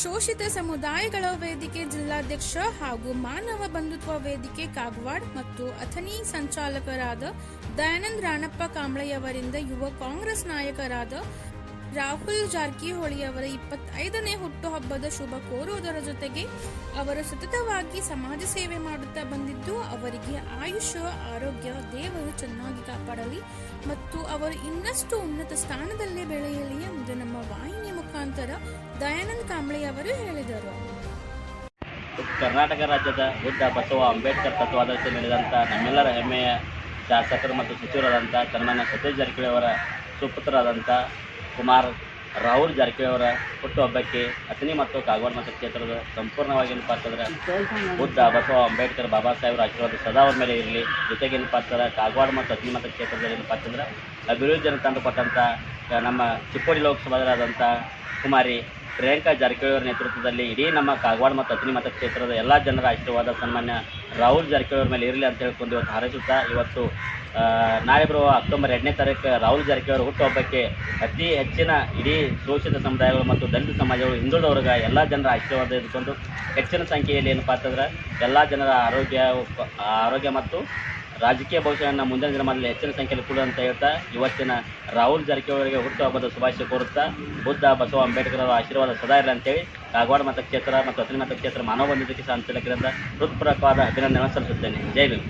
ಶೋಷಿತ ಸಮುದಾಯಗಳ ವೇದಿಕೆ ಜಿಲ್ಲಾಧ್ಯಕ್ಷ ಹಾಗೂ ಮಾನವ ಬಂಧುತ್ವ ವೇದಿಕೆ ಕಾಗವಾಡ್ ಮತ್ತು ಅಥನಿ ಸಂಚಾಲಕರಾದ ದಯಾನಂದ್ ರಾಣಪ್ಪ ಕಾಂಬ್ಳೆಯವರಿಂದ ಯುವ ಕಾಂಗ್ರೆಸ್ ನಾಯಕರಾದ ರಾಹುಲ್ ಜಾರಕಿಹೊಳಿ ಅವರ ಇಪ್ಪತ್ತೈದನೇ ಹುಟ್ಟುಹಬ್ಬದ ಶುಭ ಕೋರುವುದರ ಜೊತೆಗೆ ಅವರು ಸತತವಾಗಿ ಸಮಾಜ ಸೇವೆ ಮಾಡುತ್ತಾ ಬಂದಿದ್ದು, ಅವರಿಗೆ ಆಯುಷ್ಯ, ಆರೋಗ್ಯ, ದೇವರು ಚೆನ್ನಾಗಿ ಕಾಪಾಡಲಿ ಮತ್ತು ಅವರು ಇನ್ನಷ್ಟು ಉನ್ನತ ಸ್ಥಾನದಲ್ಲೇ ಬೆಳೆಯಲಿ ಎಂದು ನಮ್ಮ ವಾಹಿನಿ ಮುಖಾಂತರ ದಯಾನಂದ ಕಾಂಬ್ಳೆ ಅವರು ಹೇಳಿದರು. ಕರ್ನಾಟಕ ರಾಜ್ಯದ ಬುದ್ಧ ಬಸವ ಅಂಬೇಡ್ಕರ್ ತತ್ವಾದರ್ಶ ನೀಡಿದಂಥ ನಮ್ಮೆಲ್ಲರ ಹೆಮ್ಮೆಯ ಶಾಸಕರು ಮತ್ತು ಸಚಿವರಾದಂಥ ಸನ್ಮಾನ್ಯ ಸತೀಶ್ ಜಾರಕಿಹೊಳಿ ಅವರ ಸುಪುತ್ರರಾದಂಥ ಕುಮಾರ್ ರಾಹುಲ್ ಜಾರಕಿಹೊಳಿ ಅವರ ಹುಟ್ಟುಹಬ್ಬಕ್ಕೆ ಅಥಣಿ ಮತ್ತು ಕಾಗವಾಡ ಮತಕ್ಷೇತ್ರದ ಸಂಪೂರ್ಣವಾಗಿ ಏನಪ್ಪ ಅಂತಂದ್ರೆ ಬುದ್ಧ ಬಸವ ಅಂಬೇಡ್ಕರ್ ಬಾಬಾ ಸಾಹೇಬರ ಆಶೀರ್ವಾದ ಸದಾ ಅವ್ರ ಮೇಲೆ ಇರಲಿ. ಜೊತೆಗೆ ಏನಪ್ಪ ಕಾಗವಾಡ ಮತ್ತು ಅಥಣಿ ಮತಕ್ಷೇತ್ರದಲ್ಲಿ ಏನಪ್ಪ ಅಂತಂದ್ರೆ ಅಭಿವೃದ್ಧಿಯನ್ನು ತಂದುಕೊಟ್ಟಂಥ ನಮ್ಮ ಚಿಕ್ಕೋಡಿ ಲೋಕಸಭಾದರಾದಂಥ ಕುಮಾರಿ ಪ್ರಿಯಾಂಕಾ ಜಾರಕಿಹೊಳಿ ಅವರ ನೇತೃತ್ವದಲ್ಲಿ ಇಡೀ ನಮ್ಮ ಕಾಗವಾಡ ಮತ್ತು ಅಥಣಿ ಮತಕ್ಷೇತ್ರದ ಎಲ್ಲ ಜನರ ಆಶೀರ್ವಾದ ಸನ್ಮಾನ್ಯ ರಾಹುಲ್ ಜಾರಕಿಹೊಳಿ ಮೇಲೆ ಇರಲಿ ಅಂತ ಹೇಳ್ಕೊಂಡು ಇವತ್ತು ಹಾರೈಸುತ್ತಾ. ಇವತ್ತು ನಾಳೆ ಬರುವ ಅಕ್ಟೋಬರ್ ಎರಡನೇ ತಾರೀಕು ರಾಹುಲ್ ಜಾರಕಿಹೊಳಿ ಅವರ ಹುಟ್ಟುಹಬ್ಬಕ್ಕೆ ಅತಿ ಹೆಚ್ಚಿನ ಇಡೀ ಶೋಷಿತ ಸಮುದಾಯಗಳು ಮತ್ತು ದಲಿತ ಸಮಾಜಗಳು ಹಿಂದುಳಿದವರ್ಗ ಎಲ್ಲ ಜನರ ಆಶೀರ್ವಾದ ಇದ್ಕೊಂಡು ಹೆಚ್ಚಿನ ಸಂಖ್ಯೆಯಲ್ಲಿ ಏನಪ್ಪಾ ಅಂತಂದ್ರೆ ಎಲ್ಲ ಜನರ ಆರೋಗ್ಯ ಆರೋಗ್ಯ ಮತ್ತು ರಾಜಕೀಯ ಭವಿಷ್ಯವನ್ನು ಮುಂದಿನ ದಿನಮಾನದಲ್ಲಿ ಹೆಚ್ಚಿನ ಸಂಖ್ಯೆಯಲ್ಲಿ ಕೂಡ ಅಂತ ಹೇಳ್ತಾ, ಇವತ್ತಿನ ರಾಹುಲ್ ಜಾರಕಿಹೊಳಿಗೆ ಹುಟ್ಟುಹಬ್ಬದ ಶುಭಾಶಯ ಕೋರುತ್ತಾ, ಬುದ್ಧ, ಬಸವ ಅಂಬೇಡ್ಕರ್ ಅವರ ಆಶೀರ್ವಾದ ಸದಾ ಇರಲಿ ಅಂತೇಳಿ ಕಾಗವಾಡ ಮತಕ್ಷೇತ್ರ ಮತ್ತು ಅಥಣಿ ಮತಕ್ಷೇತ್ರ ಮಾನವ ಸಾಂತ್ವನ ಸಂಚಾಲಕರಿಂದ ಹೃತ್ಪೂರ್ವಕವಾದ ಅಭಿನಂದನೆ ಸಲ್ಲಿಸುತ್ತೇನೆ. ಜೈ ಭೀಮ್.